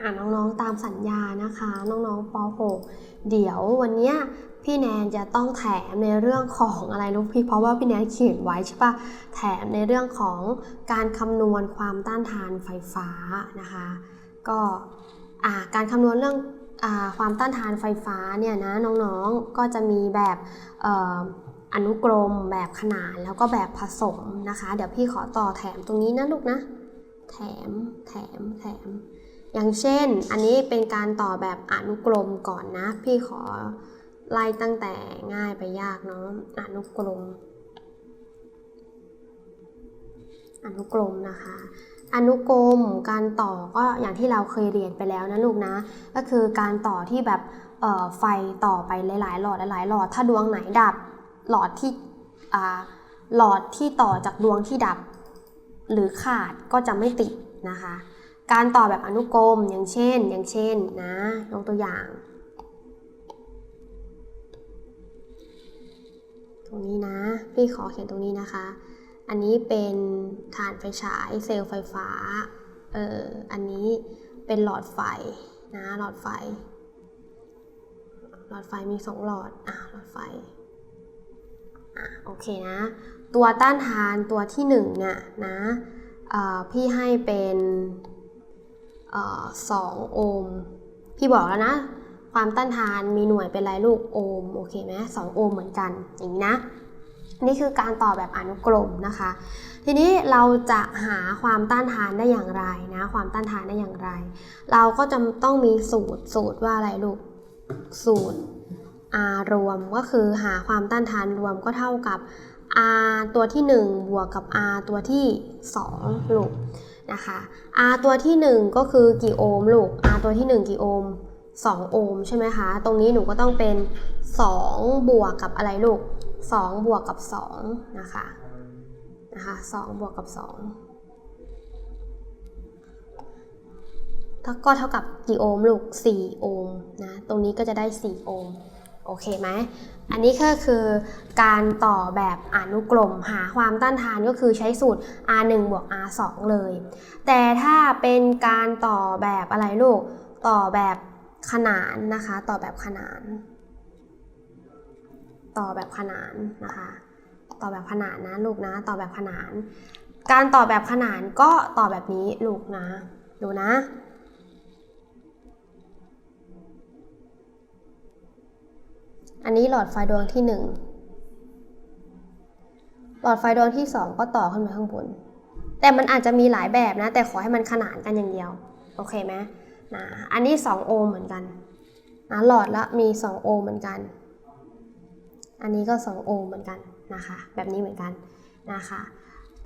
อ่าน้องๆตามสัญญานะคะ น้องๆป .6 เดี๋ยววันนี้พี่แนนจะต้องแถมในเรื่องของอะไรลูกพี่เพราะว่าพี่แนนเขียนไว้ใช่ปะแถมในเรื่องของการคำนวณความต้านทานไฟฟ้านะคะ ก็การคำนวณเรื่องอความต้านทานไฟฟ้าเนี่ยนะน้องๆก็จะมีแบบเอ่ออนุกรมแบบขนานแล้วก็แบบผสมนะคะ เดี๋ยวพี่ขอต่อแถมตรงนี้นะลูกนะ แถมแถมแถม อย่างเช่น อันนี้เป็นการต่อแบบอนุกรมก่อนนะ พี่ขอไล่ตั้งแต่ง่ายไปยากเนาะอนุกรม อนุกรมนะคะ อนุกรมการต่อก็อย่างที่เราเคยเรียนไปแล้วนะลูกนะ ก็คือการต่อที่แบบเอ่อไฟต่อไปหลาย ๆ หลอดหลายๆหลอดถ้าดวงไหนดับหลอดที่อ่าหลอดที่ต่อจากดวงที่ดับ หรือขาดก็จะไม่ติดนะคะ การต่อแบบอนุกรมอย่างเช่น อย่างเช่นนะยกตัวอย่าง ตรงนี้นะ พี่ขอเขียนตรงนี้นะคะ อันนี้เป็นฐานไฟฉายเซลล์ไฟฟ้าเอออันนี้เป็นหลอดไฟนะหลอดไฟ หลอดไฟมีสองหลอดอะหลอดไฟอะโอเคนะ ตัวต้านทานตัวที่หนึ่งเนี่ยนะพี่ให้เป็น สองโอห์มพี่บอกแล้วนะ ความต้านทานมีหน่วยเป็นไรลูกโอห์มโอเคไหมสองโอห์มเหมือนกันอย่างนี้นะนี่คือการต่อแบบอนุกรมนะคะ ทีนี้เราจะหาความต้านทานได้อย่างไรนะความต้านทานได้อย่างไร เราก็จะต้องมีสูตรสูตรว่าอะไรลูกสูตร R รวมก็คือหาความต้านทานรวมก็เท่ากับ R ตัวที่ 1 บวกกับ R ตัวที่2ลูก นะคะ R ตัวที่ 1 ก็คือกี่โอห์มลูก R ตัวที่ 1 กี่โอห์ม2โอห์มใช่ไหมคะ ตรงนี้หนูก็ต้องเป็น 2 บวกกับอะไรลูก 2 บวกกับ 2 นะคะ นะคะ2บวกกับ2ถ้าก็เท่ากับกี่โอห์มลูก 4 โอห์มนะ ตรงนี้ก็จะได้ 4 โอห์ม โอเคไหมอันนี้ก็คือการต่อแบบอนุกรมหาความต้านทานก็คือใช้สูตร R1 บวก R2 เลย แต่ถ้าเป็นการต่อแบบอะไรลูก ต่อแบบขนานนะคะ ต่อแบบขนาน ต่อแบบขนานนะคะ ต่อแบบขนานนะลูกนะ ต่อแบบขนาน การต่อแบบขนานก็ต่อแบบนี้ลูกนะ ดูนะ อันนี้หลอดไฟดวงที่ 1 หลอดไฟดวงที่ 2 ก็ต่อขึ้นไปข้างบน แต่มันอาจจะมีหลายแบบนะ แต่ขอให้มันขนานกันอย่างเดียว โอเคไหมนะอันนี้ 2 โอห์มเหมือนกันนะหลอดละมี 2 โอห์มเหมือนกัน อันนี้ก็ 2 โอห์มเหมือนกันนะคะ แบบนี้เหมือนกันนะคะ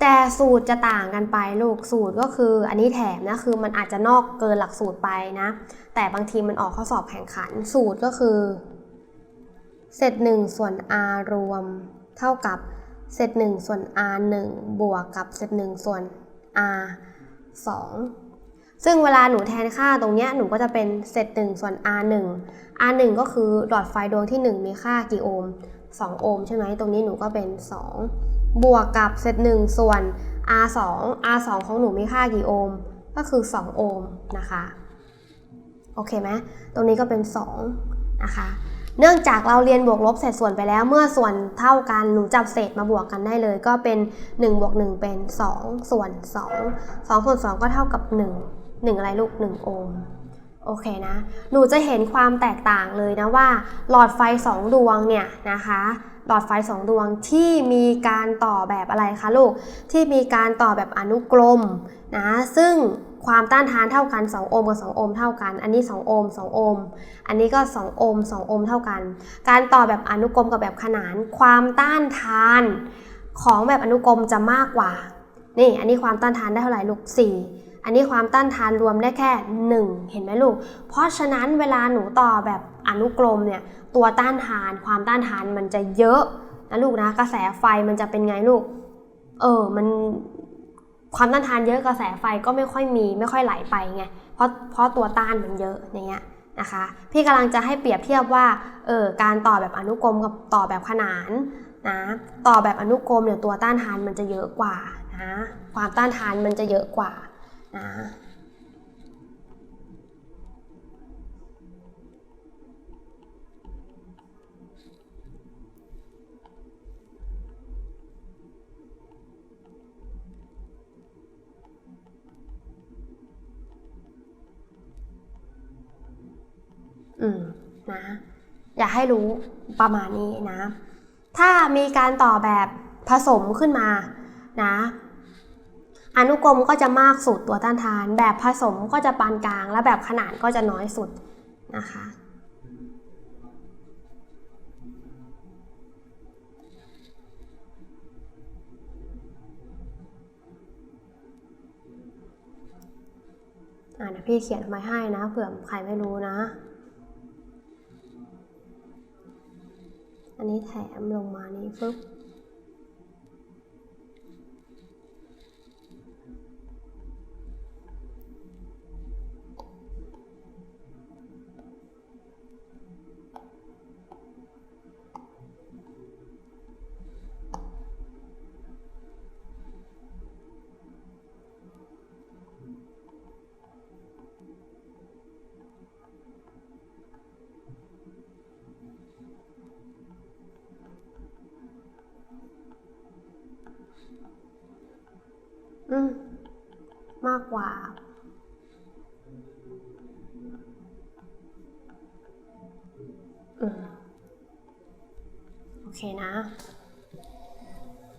แต่สูตรจะต่างกันไปลูกสูตรก็คืออันนี้แถมนะคือมันอาจจะนอกเกินหลักสูตรไปนะ แต่บางทีมันออกข้อสอบแข่งขันสูตรก็คือ เศษ1ส่วน r รวม เท่ากับเศษ1ส่วน r 1บวกกับเศษ1ส่วน r 2ซึ่งเวลาหนูแทนค่าตรงเนี้ยหนูก็จะเป็นเศษ1ส่วน r 1 r 1ก็คือหลอดไฟดวงที่ 1 มีค่ากี่โอห์ม2 โอห์มใช่ไหมตรงนี้หนูก็เป็น 2 บวกกับเศษ1ส่วน r 2 r 2ของหนูมีค่ากี่โอห์มก็คือ 2 โอห์มนะคะ โอเคไหมตรงนี้ก็เป็น 2 นะคะ เนื่องจากเราเรียนบวกลบเศษส่วนไปแล้ว เมื่อส่วนเท่ากันหนูจับเศษมาบวกกันได้เลย ก็เป็น1บวก1เป็น 2 ส่วน 2 2ส่วน2ก็เท่ากับ 1 1 อะไรลูก 1 โอห์มโอเคนะ หนูจะเห็นความแตกต่างเลยนะว่า หลอดไฟ 2 ดวงเนี่ยนะคะ หลอดไฟ2ดวงที่มีการต่อแบบอะไรคะลูก ที่มีการต่อแบบอนุกรมนะซึ่งความต้านทานเท่ากัน 2 โอห์มกับ 2 โอห์มเท่ากัน อันนี้ 2 โอห์ม2 โอห์ม อันนี้ก็ 2 โอห์ม2 โอห์มเท่ากัน การต่อแบบอนุกรมกับแบบขนาน ความต้านทานของแบบอนุกรมจะมากกว่า นี่ อันนี้ความต้านทานได้เท่าไหร่ลูก 4 อันนี้ความต้านทานรวมได้แค่ 1 เห็นไหมลูก เพราะฉะนั้นเวลาหนูต่อแบบอนุกรมเนี่ย ตัวต้านทาน ความต้านทานมันจะเยอะนะลูกนะ กระแสไฟมันจะเป็นไงลูก เออ มันความต้านทานเยอะกระแสไฟก็ไม่ค่อยมีไม่ค่อยไหลไปไง เพราะเพราะตัวต้านมันเยอะอย่างเงี้ยนะคะ พี่กำลังจะให้เปรียบเทียบว่า เออ การต่อแบบอนุกรมกับต่อแบบขนานนะ ต่อแบบอนุกรมเนี่ยตัวต้านทานมันจะเยอะกว่านะ ความต้านทานมันจะเยอะกว่านะ นะ อยากให้รู้ประมาณนี้นะ ถ้ามีการต่อแบบผสมขึ้นมานะอนุกรมก็จะมากสุดตัวต้านทาน แบบผสมก็จะปานกลาง และแบบขนาดก็จะน้อยสุดนะคะ อ่าเดี๋ยวพี่เขียนไว้ให้นะเผื่อใครไม่รู้นะ อันนี้แถมลงมานี้ฟึบ โอเคนะ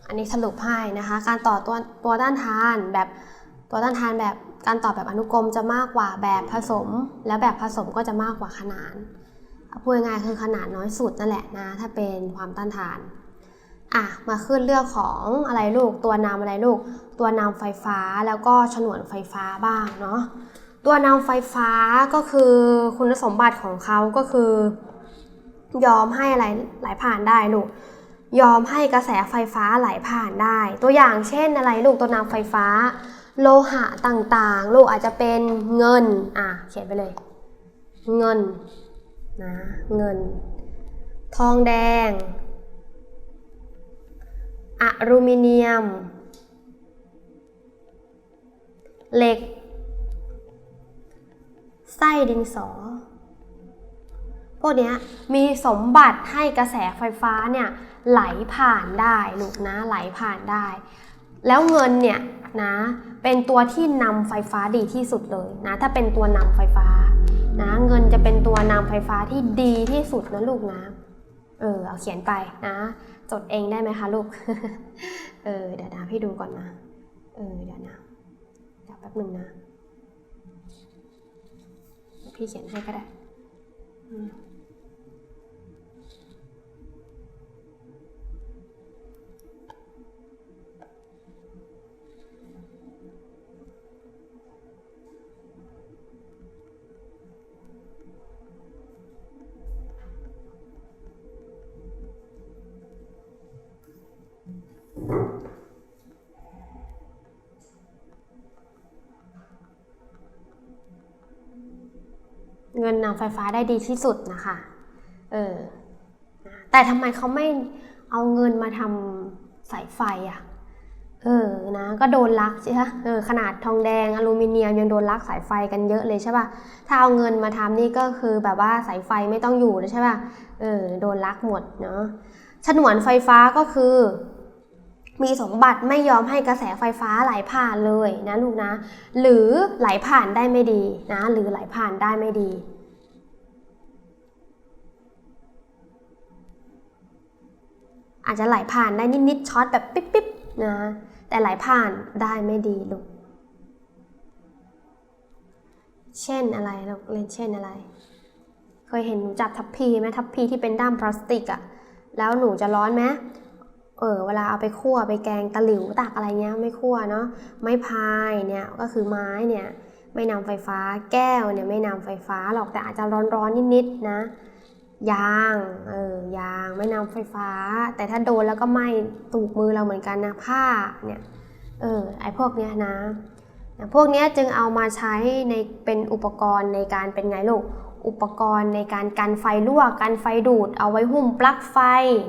อันนี้สรุปให้นะคะ การต่อตัวตัวต้านทานแบบตัวต้านทานแบบการต่อแบบอนุกรมจะมากกว่าแบบผสม และแบบผสมก็จะมากกว่าขนานพูดง่ายคือขนาดน้อยสุดนั่นแหละนะ ถ้าเป็นความต้านทานอะมาขึ้นเรื่องของอะไรลูกตัวนำอะไรลูก ตัวนำไฟฟ้าแล้วก็ฉนวนไฟฟ้าบ้างเนาะ ตัวนำไฟฟ้าก็คือคุณสมบัติของเขาก็คือ ยอมให้อะไรไหลผ่านได้ลูกยอมให้กระแสไฟฟ้าไหลผ่านได้ ตัวอย่างเช่นอะไรลูกตัวนำไฟฟ้า โลหะต่างๆ ลูกอาจจะเป็นเงินอะเขียนไปเลย เงินนะเงิน ทองแดงอลูมิเนียม เหล็ก ไส้ดินสอ พวกเนี้ยมีสมบัติให้กระแสไฟฟ้าเนี่ยไหลผ่านได้ลูกนะไหลผ่านได้ แล้วเงินเนี่ยนะเป็นตัวที่นำไฟฟ้าดีที่สุดเลยนะถ้าเป็นตัวนำไฟฟ้านะเงินจะเป็นตัวนำไฟฟ้าที่ดีที่สุดนะลูกนะเออเอาเขียนไปนะ จดเองได้ไหมคะลูกเออเดี๋ยวนะพี่ดูก่อนนะเออเดี๋ยวนะเดี๋ยวแป๊บหนึ่งนะ พี่เขียนให้ก็ได้ เงินนำไฟฟ้าได้ดีที่สุดนะคะเออแต่ทำไมเขาไม่เอาเงินมาทำสายไฟอะ่ะเออนะก็โดนลักใช่ไหมเออขนาดทองแดงอลูมิเนียมยังโดนลักสายไฟกันเยอะเลยใช่ป่ะถ้าเอาเงินมาทำนี่ก็คือแบบว่าสายไฟไม่ต้องอยู่เลยใช่ป่ะเออโดนลักหมดเนาะฉนวนไฟฟ้าก็คือ มีสมบัติไม่ยอมให้กระแสไฟฟ้าไหลผ่านเลยนะลูกนะ หรือไหลผ่านได้ไม่ดีนะ หรือไหลผ่านได้ไม่ดี อาจจะไหลผ่านได้นิดๆช็อตแบบปิ๊บๆนะแต่ไหลผ่านได้ไม่ดีลูก เช่นอะไรลูกเล่นเช่นอะไร เคยเห็นหนูจับทัพพีไหมทัพพีที่เป็นด้ามพลาสติกอะแล้วหนูจะร้อนไหมเออเวลาเอาไปคั่วไปแกงตะหลิวตักอะไรเงี้ยไม่คั่วเนาะไม้พายเนี่ยก็คือไม้เนี่ยไม่นำไฟฟ้าแก้วเนี่ยไม่นำไฟฟ้าหรอกแต่อาจจะร้อนๆนิดๆนะ ยางเออยางไม่นำไฟฟ้า แต่ถ้าโดนแล้วก็ไหม้ตูกมือเราเหมือนกันนะผ้าเนี่ยเออไอพวกเนี้ยนะพวกเนี้ยจึงเอามาใช้ในเป็นอุปกรณ์ในการเป็นไงลูก อุปกรณ์ในการกันไฟรั่วกันไฟดูด เอาไว้หุ้มปลั๊กไฟ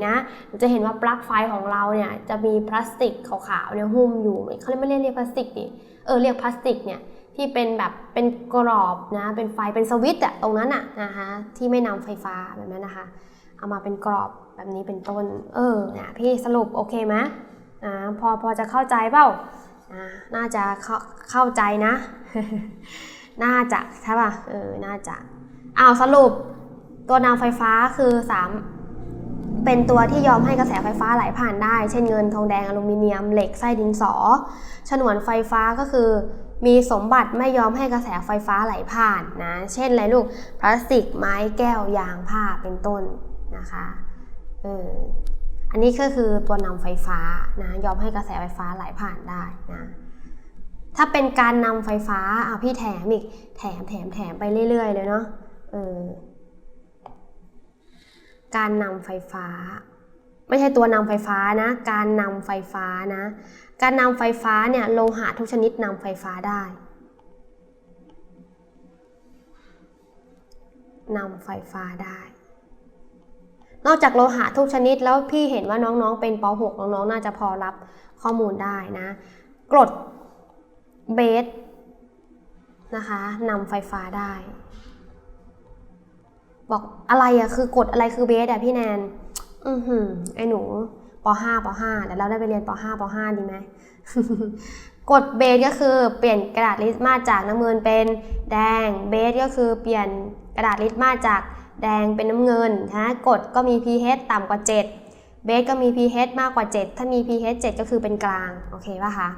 นะจะเห็นว่าปลั๊กไฟของเราเนี่ยจะมีพลาสติกขาวๆเนี่ยหุ้มอยู่เขาไม่เรียกเรียกพลาสติกดิเออเรียกพลาสติกเนี่ย ที่เป็นแบบเป็นกรอบนะเป็นไฟเป็นสวิตช์อะตรงนั้นอะนะคะที่ไม่นำไฟฟ้าแบบนั้นนะคะ เอามาเป็นกรอบแบบนี้เป็นต้น เออเนี่ยพี่สรุปโอเคไหมอ่าพอพอจะเข้าใจเปล่าอ่าน่าจะเข้าเข้าใจนะ น่าจะใช่ป่ะเออน่าจะอ้าวสรุปตัวนำไฟฟ้าคือสามเป็นตัวที่ยอมให้กระแสไฟฟ้าไหลผ่านได้ เช่นเงินทองแดงอลูมิเนียมเหล็กไส้ดินสอ ฉนวนไฟฟ้าก็คือ มีสมบัติไม่ยอมให้กระแสไฟฟ้าไหลผ่านนะ เช่นอะไรลูก พลาสติก ไม้แก้ว ยางผ้า เป็นต้นนะคะเอออันนี้ก็คือตัวนำไฟฟ้านะ ยอมให้กระแสไฟฟ้าไหลผ่านได้นะ ถ้าเป็นการนำไฟฟ้าเอาพี่แถมอีก แถมแถมแถมไปเรื่อย ๆ เลยเนาะเออการนำไฟฟ้า ไม่ใช่ตัวนำไฟฟ้านะ การนำไฟฟ้านะ การนำไฟฟ้าเนี่ยโลหะทุกชนิดนำไฟฟ้าได้นำไฟฟ้าได้ นอกจากโลหะทุกชนิดแล้วพี่เห็นว่าน้องๆ เป็นป .6 น้องๆ น่าจะพอรับข้อมูลได้นะ กรดเบสนะคะนำไฟฟ้าได้ บอกอะไรอะคือกฎอะไรคือเบสอะพี่แนน อือหือไอ้หนูป .5 ป .5 เดี๋ยวเราได้ไปเรียนป .5 ป .5 ดีไหมกฎเบสก็คือเปลี่ยนกระดาษลิสมาจากน้ำเงินเป็นแดง เบสก็คือเปลี่ยนกระดาษลิสมาจากแดงเป็นน้ำเงินนะกฎก็มี pH ต่ำกว่า 7 เบสก็มี pH มากกว่า 7 ถ้ามี pH 7 ก็คือเป็นกลาง โอเคป่ะคะ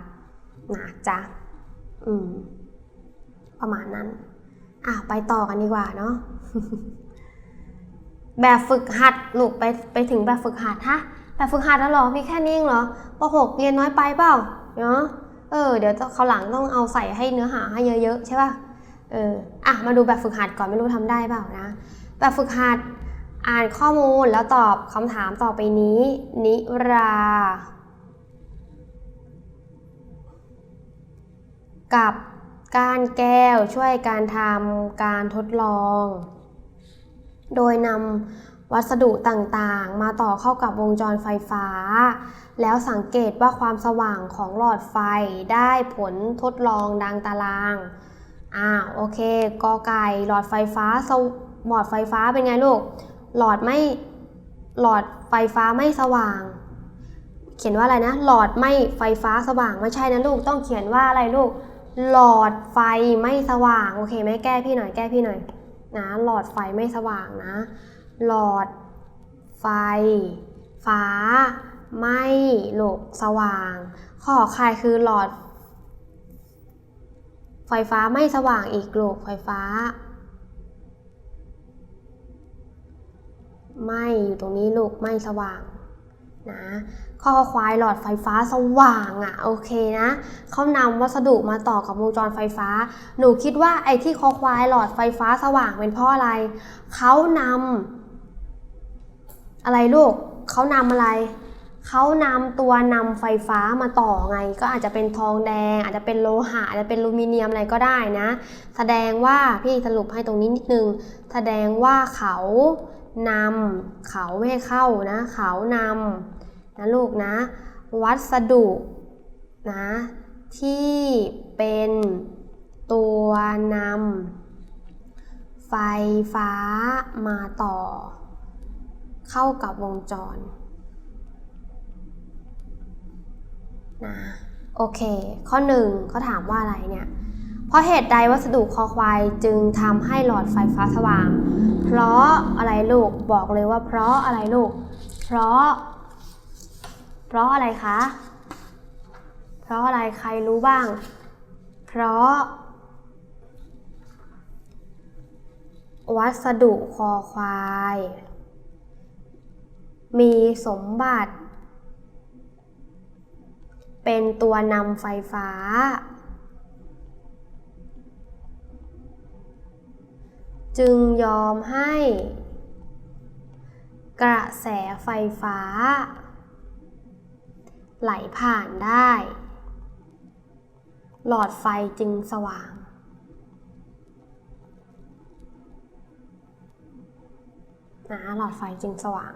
นะจ๊ะอืมประมาณนั้น อะ ไปต่อกันดีกว่าเนาะ แบบฝึกหัดลูกไปไปถึงแบบฝึกหัดฮะแบบฝึกหัดแล้วหรอมีแค่นี้เองหรอป .6 เรียนน้อยไปเปล่าเนาะเออเดี๋ยวเขาหลังต้องเอาใส่ให้เนื้อหาให้เยอะๆใช่ป่ะเอออะมาดูแบบฝึกหัดก่อนไม่รู้ทำได้เปล่านะแบบฝึกหัดอ่านข้อมูลแล้วตอบคำถามต่อไปนี้ นิรา กับการแก้วช่วยการทำการทดลอง โดยนำวัสดุต่างๆ มาต่อเข้ากับวงจรไฟฟ้า แล้วสังเกตว่าความสว่างของหลอดไฟได้ผลทดลองดังตาราง อ่าโอเคกอไก่หลอดไฟฟ้าสวหลอดไฟฟ้าเป็นไงลูก หลอดไม่หลอดไฟฟ้าไม่สว่าง เขียนว่าอะไรนะ หลอดไม่ไฟฟ้าสว่างไม่ใช่นะลูกต้องเขียนว่าอะไรลูก หลอดไฟไม่สว่าง โอเคไหมแก้พี่หน่อยแก้พี่หน่อย นะหลอดไฟไม่สว่างนะ หลอดไฟ ฟ้า ไม่ลูกสว่าง ข้อใครคือหลอด ไฟฟ้าไม่สว่างอีกลูกไฟฟ้า ไม่อยู่ตรงนี้ลูกไม่สว่างนะ ข้อควายหลอดไฟฟ้าสว่างอะ่ะโอเคนะเขานำวัสดุมาต่อกับวงจรไฟฟ้า หนูคิดว่าไอ้ที่คอควายหลอดไฟฟ้าสว่างเป็นเพราะอะไรเขานำอะไรลูกเขานำอะไรเขานำตัวนำไฟฟ้ามาต่อไง ก็อาจจะเป็นทองแดง อาจจะเป็นโลหะอาจจะเป็นลูมิเนียมอะไรก็ได้นะ แสดงว่าพี่สรุปให้ตรงนี้นิดนึง แสดงว่าเขานำเขาไม่ให้เข้านะ เขานำ นะลูกนะ วัสดุนะที่เป็นตัวนำไฟฟ้ามาต่อ เข้ากับวงจรนะโอเค ข้อหนึ่งเขาถามว่าอะไรเนี่ย เพราะเหตุใดวัสดุคอควายจึงทำให้หลอดไฟฟ้าสว่าง เพราะอะไรลูกบอกเลยว่าเพราะอะไรลูก เพราะเพ ราะอะไรคะ เพราะอะไรใครรู้บ้าง เพราะ วัสดุคอควาย มีสมบัติ เป็นตัวนำไฟฟ้า จึงยอมให้ กระแสไฟฟ้า ไหลผ่านได้ หลอดไฟจึงสว่าง นะหลอดไฟจึงสว่าง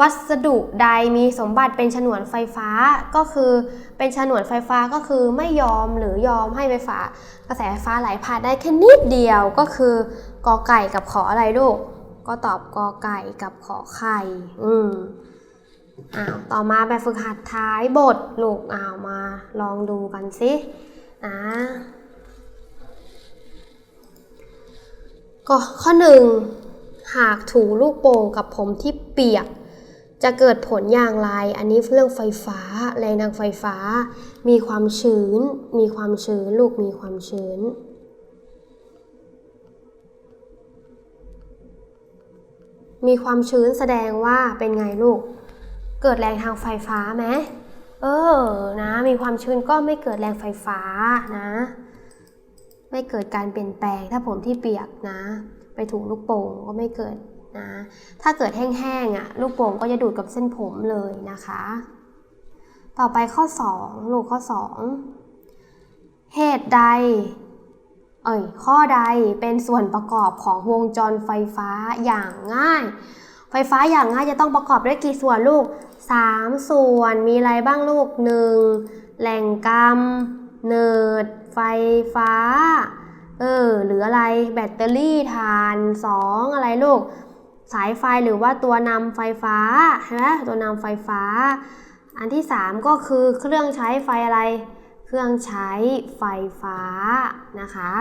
วัสดุใดมีสมบัติเป็นฉนวนไฟฟ้าก็คือเป็นฉนวนไฟฟ้าก็คือไม่ยอมหรือยอมให้ไฟฟ้ากระแสไฟฟ้าไหลผ่านได้แค่นิดเดียวก็คือกอไก่กับขออะไรลูกก็ตอบกอไก่กับขอไข่ อืม อ้าวต่อมาแบบฝึกหัดท้ายบทลูกอ้าวมาลองดูกันสินะก็ข้อหนึ่งหากถูลูกโป่งกับผมที่เปียก จะเกิดผลอย่างไร อันนี้เรื่องไฟฟ้าแรงทางไฟฟ้า มีความชื้น มีความชื้น ลูกมีความชื้น มีความชื้นแสดงว่าเป็นไงลูก เกิดแรงทางไฟฟ้าไหมเออ นะ มีความชื้นก็ไม่เกิดแรงไฟฟ้านะ ไม่เกิดการเปลี่ยนแปลง ถ้าผมที่เปียกนะ ไปถูลูกโป่งก็ไม่เกิดนะ ถ้าเกิดแห้งๆอะ ลูกโป่งก็จะดูดกับเส้นผมเลยนะคะ ต่อไปข้อ 2 ลูกข้อ 2 เหตุใด เอ่ย ข้อใดเป็นส่วนประกอบของวงจรไฟฟ้าอย่างง่าย ไฟฟ้าอย่างง่ายจะต้องประกอบด้วยกี่ส่วนลูก 3 ส่วนมีอะไรบ้างลูก 1. แหล่งกำเนิด ไฟฟ้า เออหรืออะไรแบตเตอรี่ถ่าน 2 อะไรลูก สายไฟหรือว่าตัวนำไฟฟ้าใช่ไหมตัวนำไฟฟ้า อันที่ 3 ก็คือเครื่องใช้ไฟอะไร เครื่องใช้ไฟฟ้านะคะ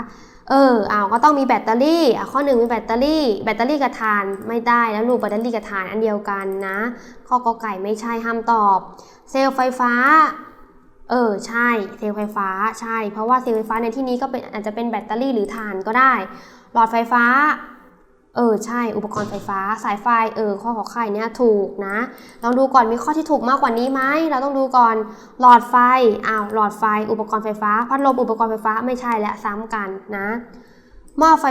เออเอาก็ต้องมีแบตเตอรี่อข้อหนึ่งมีแบตเตอรี่ แบตเตอรี่กับถ่านไม่ได้แล้วลูกแบตเตอรี่กับถ่านอันเดียวกันนะ ข้อกอไก่ไม่ใช่ห้ามตอบ เซลล์ไฟฟ้า เออใช่เซลล์ไฟฟ้าใช่ เพราะว่าเซลล์ไฟฟ้าในที่นี้ก็เป็นอาจจะเป็นแบตเตอรี่หรือถ่านก็ได้ หลอดไฟฟ้า เออใช่อุปกรณ์ไฟฟ้าสายไฟเออข้อขอไข่เนี่ยถูกนะลองดูก่อนมีข้อที่ถูกมากกว่านี้ไหมเราต้องดูก่อนหลอดไฟอ้าวหลอดไฟ อุปกรณ์ไฟฟ้าพัดลมอุปกรณ์ไฟฟ้าไม่ใช่และซ้ำกันนะหม้อไฟ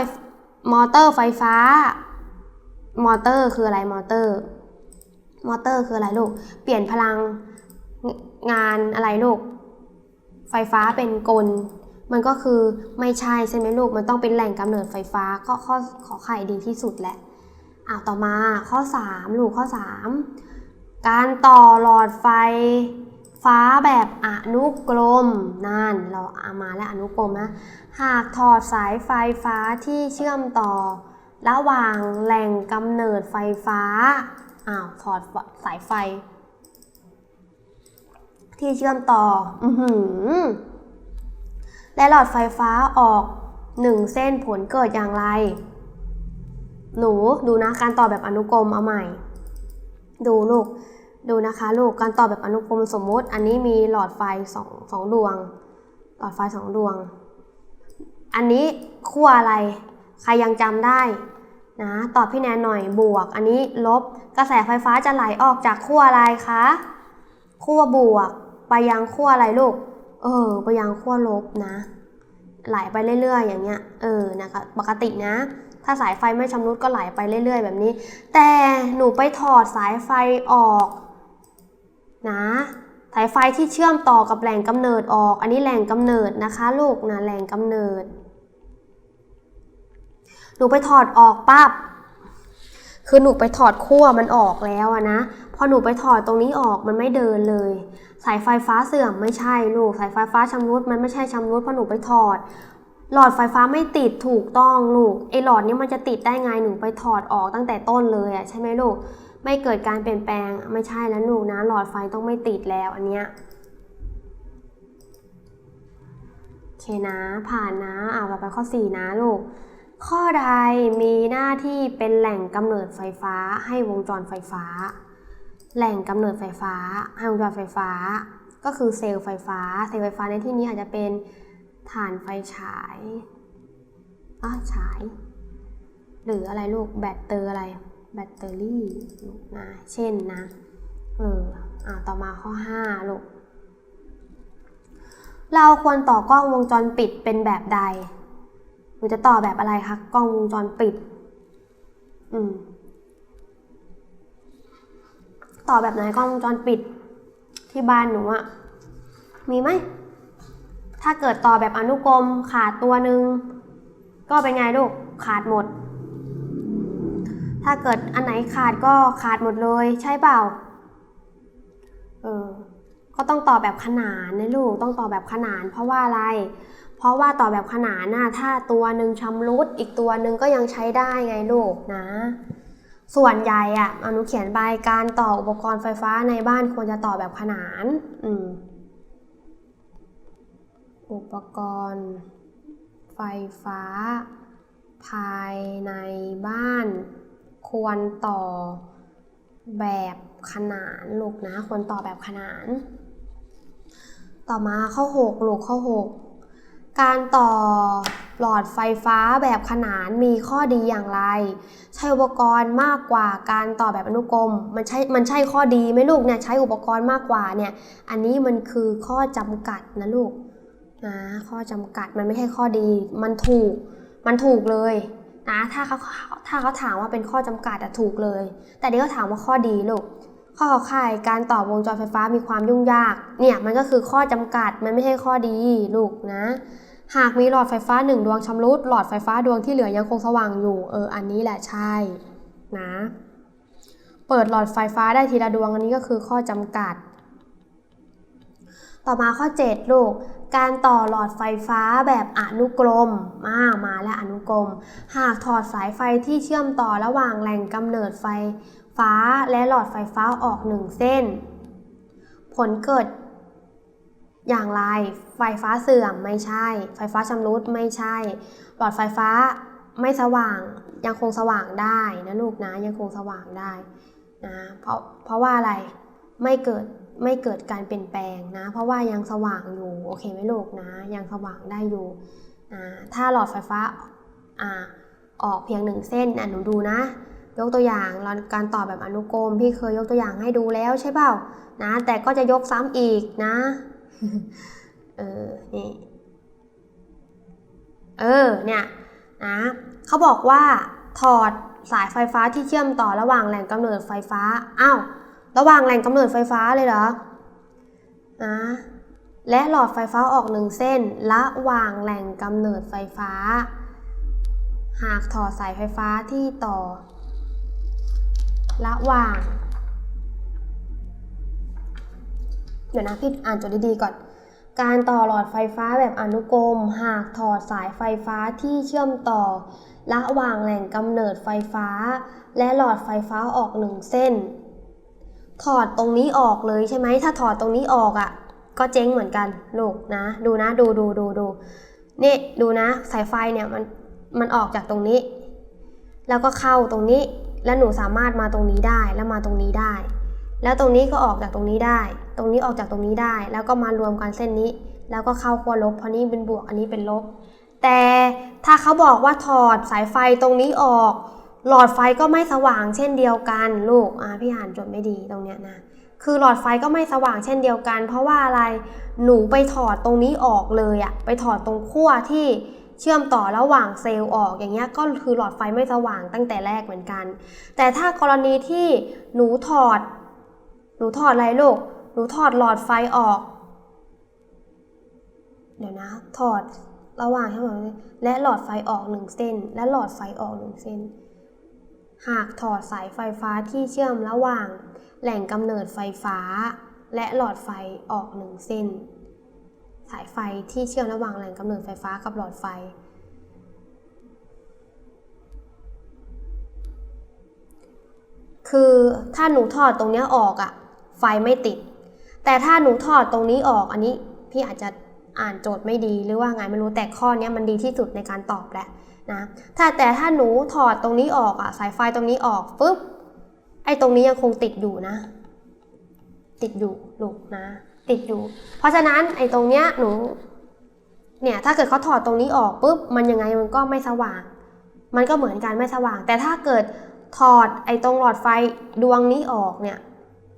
มอเตอร์ไฟฟ้า มอเตอร์คืออะไรมอเตอร์ มอเตอร์คืออะไรลูกเปลี่ยนพลังงานอะไรลูกไฟฟ้าเป็นกล มันก็คือไม่ใช่ใช่ไหมลูก มันต้องเป็นแหล่งกำเนิดไฟฟ้าก็ข้อขอไข่ดีที่สุดแหละอ่าต่อมาข้อ 3 ลูกข้อ 3 การต่อหลอดไฟฟ้าแบบอนุกรมนั่นเราเอามาแล้วอนุกรมนะหากถอดสายไฟฟ้าที่เชื่อมต่อ ระหว่างแหล่งกำเนิดไฟฟ้าอ้าวถอดสายไฟ ที่เชื่อมต่อ อือหือ และหลอดไฟฟ้าออกหนึ่งเส้นผลเกิดอย่างไร หนูดูนะการต่อแบบอนุกรมเอาใหม่ ดูลูกดูนะคะลูกการต่อแบบอนุกรมสมมติ อันนี้มีหลอดไฟสองสองดวง หลอดไฟสองดวง อันนี้ขั้วอะไร ใครยังจำได้นะตอบพี่แนนหน่อยบวก อันนี้ลบกระแสไฟฟ้าจะไหลออกจากขั้วอะไรคะขั้วบวก ไปยังขั้วอะไรลูก เออ ไปยังขั้วลบนะ ไหลไปเรื่อยๆ อย่างเงี้ย เออ นะคะ ปกตินะ ถ้าสายไฟไม่ชำรุดก็ไหลไปเรื่อยๆ แบบนี้ แต่หนูไปถอดสายไฟออกนะสายไฟที่เชื่อมต่อกับแหล่งกำเนิดออก อันนี้แหล่งกำเนิดนะคะ ลูกนะแหล่งกำเนิด หนูไปถอดออกปั๊บ คือหนูไปถอดขั้วมันออกแล้วอะนะ พอหนูไปถอดตรงนี้ออกมันไม่เดินเลย สายไฟฟ้าเสื่อมไม่ใช่ลูก สายไฟฟ้าชำรุดมันไม่ใช่ชำรุดเพราะหนูไปถอด หลอดไฟฟ้าไม่ติดถูกต้องลูกไอหลอดนี้มันจะติดได้ไงหนูไปถอดออกตั้งแต่ต้นเลยอะใช่ไหมลูก ไม่เกิดการเปลี่ยนแปลงไม่ใช่แล้วลูกนะ หลอดไฟต้องไม่ติดแล้วอันเนี้ยโอเคนะผ่านนะอ่าต่อไปข้อ 4 นะลูกข้อใดมีหน้าที่เป็นแหล่งกำเนิดไฟฟ้าให้วงจรไฟฟ้า แหล่งกำเนิดไฟฟ้าให้วงจรไฟฟ้า ก็คือเซลล์ไฟฟ้า เซลล์ไฟฟ้าในที่นี้อาจจะเป็นถ่านไฟฉายอะฉาย หรืออะไรลูกแบตเตอร์อะไร แบตเตอรี่ลูกนะเช่นนะเอออ่าต่อมาข้อ 5 ลูก เราควรต่อกล้องวงจรปิดเป็นแบบใดหนูจะต่อแบบอะไรคะกล้องวงจรปิด อืม ต่อแบบไหนกล้องวงจรปิดที่บ้านหนูอะมีไหม ถ้าเกิดต่อแบบอนุกรมขาดตัวหนึ่งก็เป็นไงลูกขาดหมด ถ้าเกิดอันไหนขาดก็ขาดหมดเลยใช่เปล่า เออ ก็ต้องต่อแบบขนานนะลูกต้องต่อแบบขนาน เพราะว่าอะไร เพราะว่าต่อแบบขนานน่ะถ้าตัวหนึ่งชำรุดอีกตัวหนึ่งก็ยังใช้ได้ไงลูกนะ ส่วนใหญ่อะอนุเขียนใบการต่ออุปกรณ์ไฟฟ้าในบ้านควรจะต่อแบบขนานอืมอุปกรณ์ ไฟฟ้า ภายในบ้าน ควรต่อแบบขนานลูกนะ ควรต่อแบบขนาน ต่อมาข้อ 6 ลูกข้อ 6 การต่อ หลอดไฟฟ้าแบบขนานมีข้อดีอย่างไร ใช้อุปกรณ์มากกว่าการต่อแบบอนุกรม มันใช่มันใช่ข้อดีไหมลูกเนี่ยใช้อุปกรณ์มากกว่าเนี่ยอันนี้มันคือข้อจำกัดนะลูกนะข้อจำกัดมันไม่ใช่ข้อดี มันถูกมันถูกเลยนะถ้าเขาถ้าเขาถามว่าเป็นข้อจำกัดอะถูกเลย แต่เดี๋ยวเขาถามว่าข้อดีลูกข้อขอไข่การต่อวงจรไฟฟ้ามีความยุ่งยาก เนี่ยมันก็คือข้อจำกัดมันไม่ใช่ข้อดีลูกนะ หากมีหลอดไฟฟ้าหนึ่งดวงชำรุด หลอดไฟฟ้าดวงที่เหลือยังคงสว่างอยู่ เออ อันนี้แหละใช่นะ เปิดหลอดไฟฟ้าได้ทีละดวงอันนี้ก็คือข้อจำกัด ต่อมาข้อ 7 ลูก การต่อหลอดไฟฟ้าแบบอนุกรมมามาและอนุกรม หากถอดสายไฟที่เชื่อมต่อระหว่างแหล่งกำเนิดไฟฟ้าและหลอดไฟฟ้าออกหนึ่งเส้น ผลเกิด อย่างไร ไฟฟ้าเสื่อมไม่ใช่ ไฟฟ้าชำรุดไม่ใช่ หลอดไฟฟ้าไม่สว่างยังคงสว่างได้นะลูกนะยังคงสว่างได้นะเพราะเพราะว่าอะไรไม่เกิดไม่เกิดการเปลี่ยนแปลงนะ เพราะว่ายังสว่างอยู่โอเคไหมลูกนะ ยังสว่างได้อยู่นะถ้าหลอดไฟฟ้าอ่าออกเพียงหนึ่งเส้นอะหนูดูนะ ยกตัวอย่างการต่อแบบอนุกรมพี่เคยยกตัวอย่างให้ดูแล้วใช่เปล่านะ แต่ก็จะยกซ้ำอีกนะ เออ นี่ เออ เนี่ยนะเขาบอกว่าถอดสายไฟฟ้าที่เชื่อมต่อระหว่างแหล่งกำเนิดไฟฟ้า อ้าว ระหว่างแหล่งกำเนิดไฟฟ้าเลยเหรอ นะ และหลอดไฟฟ้าออกหนึ่งเส้น ระหว่างแหล่งกำเนิดไฟฟ้า หากถอดสายไฟฟ้าที่ต่อ ระหว่าง เดี๋ยวนะพี่อ่านจทย์ดีๆก่อน การต่อหลอดไฟฟ้าแบบอนุกรม หากถอดสายไฟฟ้าที่เชื่อมต่อ ระหว่างแหล่งกำเนิดไฟฟ้า และหลอดไฟฟ้าออกหนึ่งเส้น ถอดตรงนี้ออกเลยใช่ไหมถ้าถอดตรงนี้ออกอะ่ะ ก็เจ๊งเหมือนกันลูกนะ ดูนะดูดูดูดูนี่ดูนะสายไฟเนี่ยมันมันออกจากตรงนี้ แล้วก็เข้าตรงนี้ แล้วหนูสามารถมาตรงนี้ได้ แล้วมาตรงนี้ได้ แล้วตรงนี้ก็ออกจากตรงนี้ได้ ตรงนี้ออกจากตรงนี้ได้ แล้วก็มารวมกันเส้นนี้ แล้วก็เข้าขั้วลบ เพราะนี่เป็นบวก อันนี้เป็นลบ แต่ถ้าเขาบอกว่าถอดสายไฟตรงนี้ออก หลอดไฟก็ไม่สว่างเช่นเดียวกันลูก อ่าพี่อ่านจดไม่ดีตรงเนี้ยนะ คือหลอดไฟก็ไม่สว่างเช่นเดียวกัน เพราะว่าอะไร หนูไปถอดตรงนี้ออกเลยอะไปถอดตรงขั้วที่เชื่อมต่อระหว่างเซลล์ออกอย่างเงี้ยก็คือหลอดไฟไม่สว่างตั้งแต่แรกเหมือนกัน แต่ถ้ากรณีที่หนูถอด หนูถอดอะไรลูก หนูถอดหลอดไฟออก เดี๋ยวนะ ถอดระหว่างทั้งหมดและหลอดไฟออกหนึ่งเส้น และหลอดไฟออกหนึ่งเส้น หากถอดสายไฟฟ้าที่เชื่อมระหว่าง แหล่งกำเนิดไฟฟ้า และหลอดไฟออกหนึ่งเส้น สายไฟที่เชื่อมระหว่างแหล่งกำเนิดไฟฟ้ากับหลอดไฟคือถ้าหนูถอดตรงเนี้ยออกอะ ไฟไม่ติด แต่ถ้าหนูถอดตรงนี้ออกอันนี้พี่อาจจะอ่านโจทย์ไม่ดีหรือว่าไงไม่รู้แต่ข้อนี้มันดีที่สุดในการตอบแหละนะถ้าแต่ถ้าหนูถอดตรงนี้ออกอะสายไฟตรงนี้ออกปุ๊บไอ้ตรงนี้ยังคงติดอยู่นะ ติดอยู่ลูกนะ ติดอยู่ เพราะฉะนั้นไอ้ตรงเนี้ยหนูเนี่ยถ้าเกิดเขาถอดตรงนี้ออกปุ๊บมันยังไงมันก็ไม่สว่าง มันก็เหมือนกันไม่สว่าง แต่ถ้าเกิดถอดไอ้ตรงหลอดไฟดวงนี้ออกเนี่ย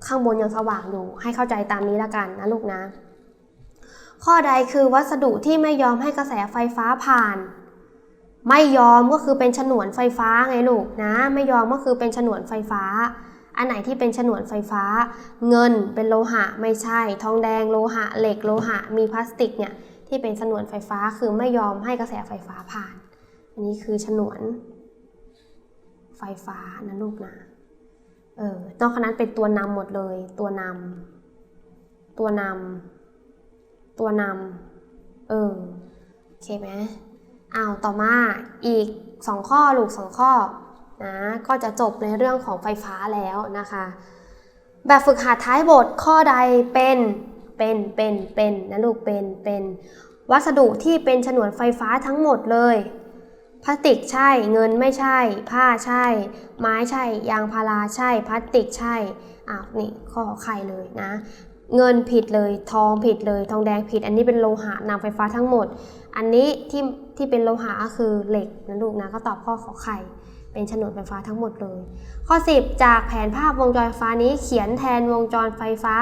ข้างบนยังสว่างอยู่ ให้เข้าใจตามนี้ละกันนะลูกนะ ข้อใดคือวัสดุที่ไม่ยอมให้กระแสไฟฟ้าผ่าน ไม่ยอมก็คือเป็นฉนวนไฟฟ้าไงลูกนะ ไม่ยอมก็คือเป็นฉนวนไฟฟ้า อันไหนที่เป็นฉนวนไฟฟ้า เงินเป็นโลหะไม่ใช่ ทองแดงโลหะ เหล็กโลหะ มีพลาสติกเนี่ยที่เป็นฉนวนไฟฟ้าคือไม่ยอมให้กระแสไฟฟ้าผ่าน อันนี้คือฉนวนไฟฟ้านะลูกนะ เออนอกนั้นเป็นตัวนำหมดเลย ตัวนำตัวนำตัวนำเออโอเคไหมอ้าวต่อมาอีก 2 ข้อลูก 2 ข้อนะก็จะจบในเรื่องของไฟฟ้าแล้วนะคะ แบบฝึกหัดท้ายบทข้อใดเป็นเป็นเป็นเป็นนะลูกเป็นเป็นวัสดุที่เป็นฉนวนไฟฟ้าทั้งหมดเลย พลาสติกใช่ เงินไม่ใช่ ผ้าใช่ ไม้ใช่ ยางพาราใช่ พลาสติกใช่อ้าวนี่ข้อไข่เลยนะ เงินผิดเลยทองผิดเลย ทองแดงผิด อันนี้เป็นโลหะนำไฟฟ้าทั้งหมด อันนี้ที่ที่เป็นโลหะก็คือเหล็กนะลูกนะก็ตอบข้อขอไข่เป็นฉนวนไฟฟ้าทั้งหมดเลย ข้อ 10 จากแผนภาพวงจรไฟฟ้านี้เขียนแทนวงจรไฟฟ้า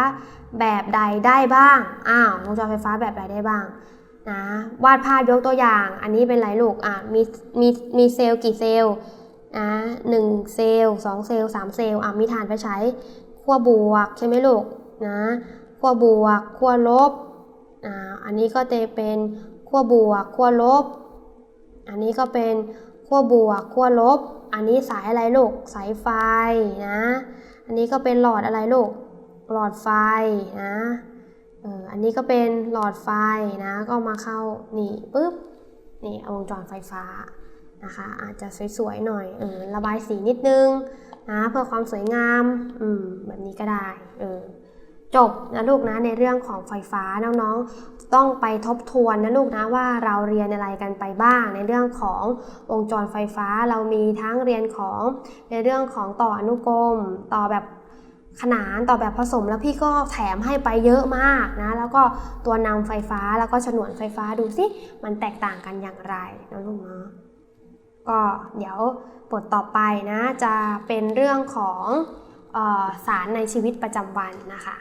แบบใดได้บ้าง อ้าว วงจรไฟฟ้าแบบใดได้บ้าง นะวาดภาพยกตัวอย่าง อันนี้เป็นไรลูกอะมีมีมีเซลล์กี่เซลล์นะหนึ่งเซลล์สองเซลล์สามเซลล์อะมีฐานไฟฉายขั้วบวกใช่ไหมลูกนะขั้วบวกขั้วลบอ่าอันนี้ก็จะเป็นขั้วบวกขั้วลบ อันนี้ก็เป็นขั้วบวกขั้วลบ อันนี้สายอะไรลูกสายไฟนะ อันนี้ก็เป็นหลอดอะไรลูกหลอดไฟนะ อออันนี้ก็เป็นหลอดไฟนะ ก็มาเข้านี่ปุ๊บ นี่วงจรไฟฟ้านะคะ อาจจะสวยๆหน่อยเออระบายสีนิดนึงนะเพื่อความสวยงามอืมแบบนี้ก็ได้เออจบนะลูกนะในเรื่องของไฟฟ้าน้องๆต้องไปทบทวนนะลูกนะว่าเราเรียนอะไรกันไปบ้าง ในเรื่องของวงจรไฟฟ้าเรามีทั้งเรียนของในเรื่องของต่ออนุกรมต่อแบบ ขนานต่อแบบผสมแล้วพี่ก็แถมให้ไปเยอะมากนะ แล้วก็ตัวนำไฟฟ้าแล้วก็ฉนวนไฟฟ้าดูสิมันแตกต่างกันอย่างไรนะลูกเนาะก็เดี๋ยวบทต่อไปนะจะเป็นเรื่องของออสารในชีวิตประจำวันนะคะ